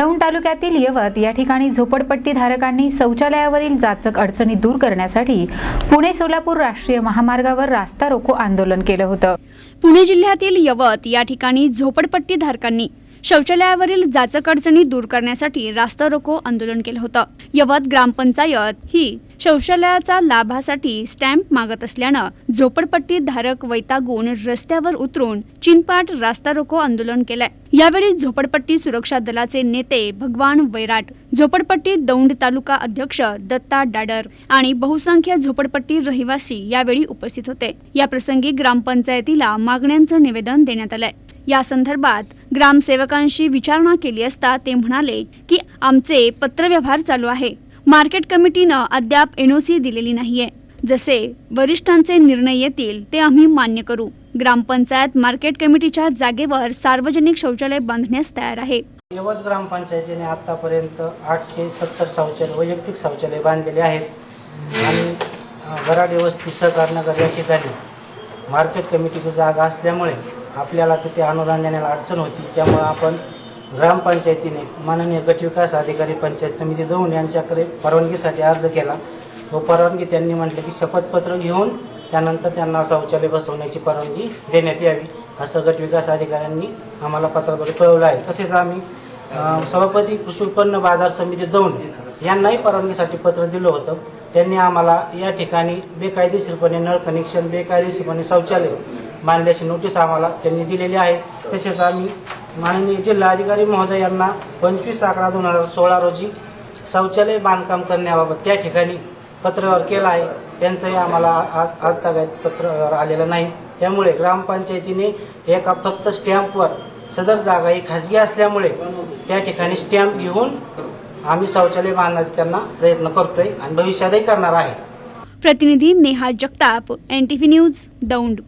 दौंड तालुक्यातील यवत या ठिकाणी झोपडपट्टी धारकांनी शौचालयावरील जाचक अडचणी दूर करण्यासाठी पुणे सोलापूर राष्ट्रीय महामार्गावर रास्ता रोको आंदोलन केलं होतं. पुणे जिल्ह्यातील यवत या ठिकाणी झोपडपट्टी धारकांनी शौचालयावरील जाचक अडचणी दूर करण्यासाठी रास्ता रोको आंदोलन केलं होतं. यवत ग्रामपंचायत ही शौचालयाचा लाभासाठी स्टॅम्प मागत असल्यानं झोपडपट्टी धारक वैतागून रस्त्यावर उतरून चिनपाट रास्ता रोको आंदोलन केलंय. यावेळी झोपडपट्टी सुरक्षा दलाचे नेते भगवान वैराट झोपडपट्टी दौंड तालुका अध्यक्ष दत्ता डाडर आणि बहुसंख्य झोपडपट्टी रहिवासी यावेळी उपस्थित होते. या प्रसंगी ग्रामपंचायतीला मागण्यांचं निवेदन देण्यात आलंय. या संदर्भात ग्रामसेवकांशी विचारणा केली असता ते म्हणाले की आमचे पत्रव्यवहार चालू आहे. मार्केट कमिटीनं अद्याप एनओसी दिलेली नाहीये. जसे वरिष्ठांचे निर्णय येतील ते आम्ही मान्य करू. ग्रामपंचायत मार्केट कमिटीच्या जागेवर सार्वजनिक शौचालय बांधण्यास तयार आहे. यवत ग्रामपंचायतीने आत्तापर्यंत आठशे सत्तर शौचालय वैयक्तिक शौचालय बांधलेले आहेत. आणि वराड वस्ती या ठिकाणी मार्केट कमिटीची जागा असल्यामुळे आपल्याला तिथे अनुदान देण्याला अडचण होती. त्यामुळे आपण ग्रामपंचायतीने माननीय गटविकास अधिकारी पंचायत समिती दौंड यांच्याकडे परवानगीसाठी अर्ज केला. व परवानगी त्यांनी म्हटले की शपथपत्र घेऊन त्यानंतर त्यांना शौचालय बसवण्याची परवानगी देण्यात यावी असं गटविकास अधिकाऱ्यांनी आम्हाला पत्राद्वारे कळवलं आहे. तसेच आम्ही सभापती कृषी उत्पन्न बाजार समिती दौंड यांनाही परवानगीसाठी पत्र दिलं होतं. त्यांनी आम्हाला या ठिकाणी बेकायदेशीरपणे नळ कनेक्शन बेकायदेशीरपणे शौचालय बांधल्याची नोटीस आम्हाला त्यांनी दिलेली आहे. तसेच आम्ही माननीय जिल्हाधिकारी महोदय यांना पंचवीस अकरा दोन हजार सोळा रोजी शौचालय बांधकाम करण्याबाबत त्या ठिकाणी पत्रव्यवहार केला आहे. त्यांचंही आम्हाला आज आज तागायत पत्रव्यवहार आलेला नाही. त्यामुळे ग्रामपंचायतीने एका फक्त स्टॅम्पवर सदर जागा ही खाजगी असल्यामुळे त्या ठिकाणी स्टॅम्प घेऊन आम्ही शौचालय बांधण्याचा त्यांना प्रयत्न करतोय आणि भविष्यातही करणार आहे. प्रतिनिधी Neha Jagtap N T V news Daund.